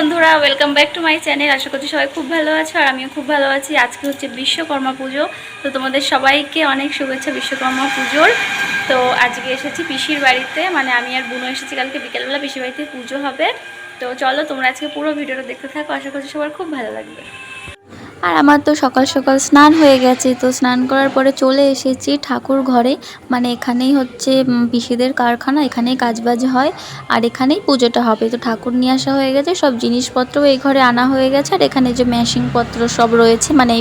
বন্ধুরা welcome back to my channel আশা করছি সবাই খুব ভালো আছো আর আমিও খুব ভালো আছি। আজকে হচ্ছে বিশ্বকর্মা পুজো। তো তোমাদের সবাইকে অনেক শুভেচ্ছা বিশ্বকর্মা পুজোর। তো আজকে এসেছি পিসির বাড়িতে। মানে আমি আর বুনো এসেছি কালকে বিকেলবেলা, পিসির বাড়িতে পুজো হবে। তো চলো তোমরা আজকে পুরো ভিডিওটা দেখতে থাকো। আশা করছি সবার খুব ভালো লাগবে। আর আমার তো সকাল সকাল স্নান হয়ে গেছে, তো স্নান করার পরে চলে এসেছি ঠাকুর ঘরে। মানে এখানেই হচ্ছে পিসিদের কারখানা, এখানেই কাজবাজ হয়, আর এখানেই পুজোটা হবে। তো ঠাকুর নিয়ে আসা হয়ে গেছে, সব জিনিসপত্র এই ঘরে আনা হয়ে গেছে, আর এখানে যে মেশিনপত্র সব রয়েছে মানে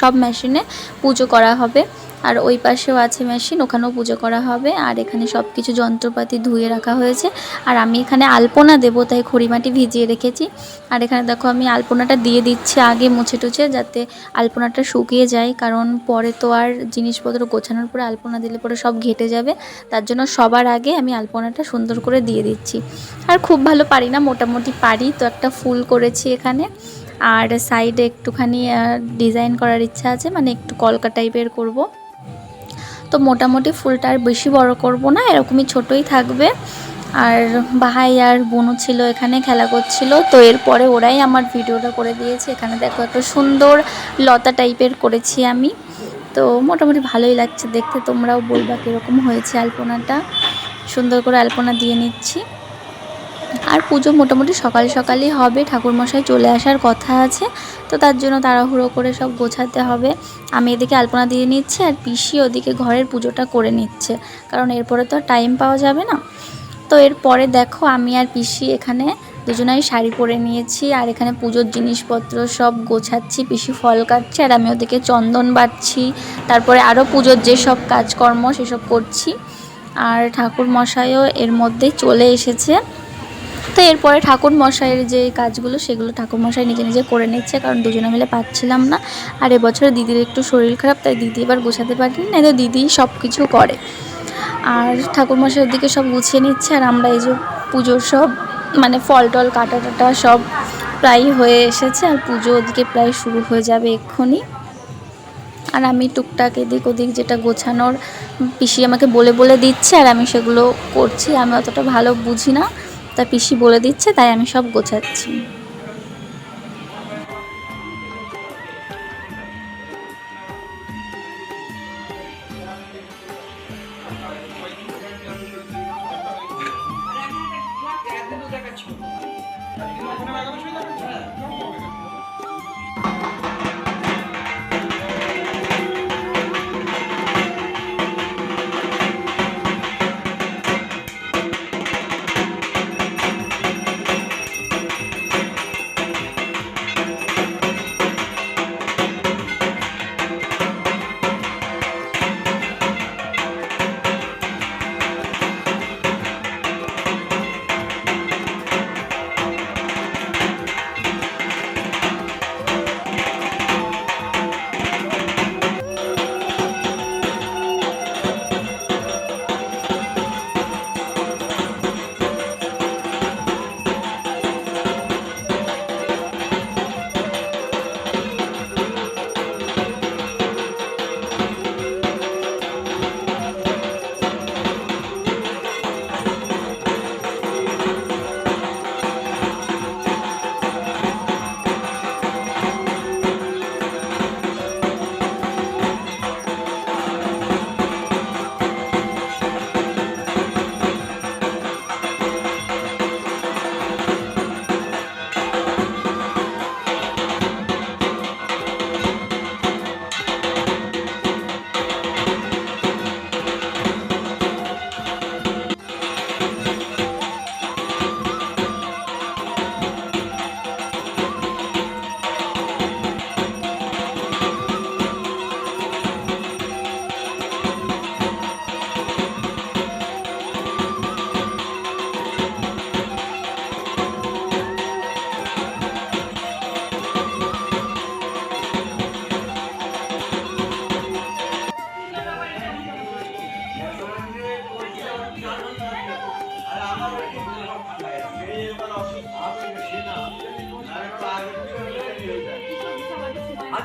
সব মেশিনে পুজো করা হবে। আর ওই পাশেও আছে মেশিন, ওখানেও পুজো করা হবে। আর এখানে সব কিছু যন্ত্রপাতি ধুয়ে রাখা হয়েছে। আর আমি এখানে আলপনা দেবো, তাই খড়িমাটি ভিজিয়ে রেখেছি। আর এখানে দেখো আমি আলপনাটা দিয়ে দিচ্ছি আগে মুছে টুছে, যাতে আলপনাটা শুকিয়ে যায়। কারণ পরে তো আর জিনিসপত্র গোছানোর পরে আলপনা দিলে পরে সব ঘেটে যাবে। তার জন্য সবার আগে আমি আলপনাটা সুন্দর করে দিয়ে দিচ্ছি। আর খুব ভালো পারি না, মোটামুটি পারি। তো একটা ফুল করেছি এখানে। আর সাইডে একটুখানি ডিজাইন করার ইচ্ছা আছে। মানে একটু কলকা টাইপের করব। তো মোটামুটি ফুলটা আর বেশি বড় করব না, এরকমই ছোটই থাকবে। আর ভাই আর বোনও ছিল এখানে, খেলা করছিল। তো এরপরে ওরাই আমার ভিডিওটা করে দিয়েছে। এখানে দেখো একটা সুন্দর লতা টাইপের করেছি আমি। তো মোটামুটি ভালোই লাগছে দেখতে, তোমরাও বলবা কীরকম হয়েছে আলপনাটা। সুন্দর করে আলপনা দিয়ে নিচ্ছি। আর পুজো মোটামুটি সকাল সকালই হবে। ঠাকুরমশাই চলে আসার কথা আছে। তো তার জন্য তাড়াহুড়ো করে সব গোছাতে হবে। আমি এদিকে আলপনা দিয়ে নিচ্ছি আর পিসি ওদিকে ঘরের পুজোটা করে নিচ্ছে। কারণ এরপরে তো টাইম পাওয়া যাবে না। তো এরপরে দেখো আমি আর পিসি এখানে দুজনাই শাড়ি পরে নিয়েছি। আর এখানে পুজোর জিনিসপত্র সব গোছাচ্ছি। পিসি ফল কাটছে আর আমি ওদিকে চন্দন বাটছি তারপরে আরও পুজোর যেসব কাজকর্ম সেসব করছি। আর ঠাকুর মশাইও এর মধ্যে চলে এসেছে। তো এরপরে ঠাকুর মশাইয়ের যে কাজগুলো, সেগুলো ঠাকুর মশাই নিজে নিজে করে নিচ্ছে, কারণ দুজনে মিলে পাচ্ছিলাম না। আর এবছরে দিদির একটু শরীর খারাপ, তাই দিদি এবার গোছাতে পারিনি না তো দিদি সব কিছু করে। আর ঠাকুর মশাইয়ের দিকে সব গুছিয়ে নিচ্ছে, আর আমরা এই যে পুজোর সব মানে ফল টল কাটা টাটা সব প্রায় হয়ে এসেছে, আর পুজো ওদিকে প্রায় শুরু হয়ে যাবে এক্ষুনি। আর আমি টুকটাক এদিক ওদিক যেটা গোছানোর, পিসি আমাকে বলে বলে দিচ্ছে, আর আমি সেগুলো করছি। আমি অতটা ভালো বুঝি না। তা পিসি বলে দিচ্ছে তাই আমি সব গোছাচ্ছি। হ্যাঁ কিচ্ছু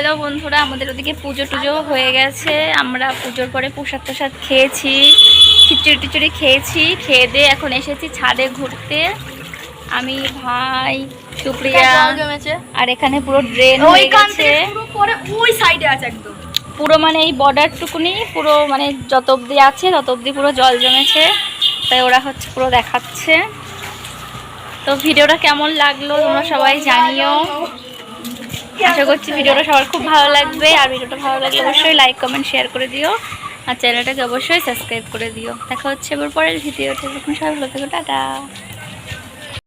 হ্যালো বন্ধুরা আমাদের ওদিকে পুজো টুজো হয়ে গেছে। আমরা পুজোর পরে প্রসাদ প্রসাদ খেয়েছি খিচুড়ি টিচুড়ি খেয়েছি খেয়ে দিয়ে এখন এসেছি ছাদে ঘুরতে। আমি ভাই সুপ্রিয়া আর এখানে পুরো ড্রেন হয়ে গেছে। ওই সাইডে আছে একদম। পুরো মানে এই বর্ডারটুকুনি পুরো মানে যত অবধি আছে তত অবধি পুরো জল জমেছে। তাই ওরা হচ্ছে পুরো দেখাচ্ছে। তো ভিডিওটা কেমন লাগল তোমরা সবাই জানিও। আশা করছি ভিডিওটা সবার খুব ভালো লাগবে। আর ভিডিওটা ভালো লাগলে অবশ্যই লাইক কমেন্ট শেয়ার করে দিও। আর চ্যানেলটাকে অবশ্যই সাবস্ক্রাইব করে দিও। দেখা হচ্ছে এবার পরের তখন সবাই ভালো থাকো, টাটা।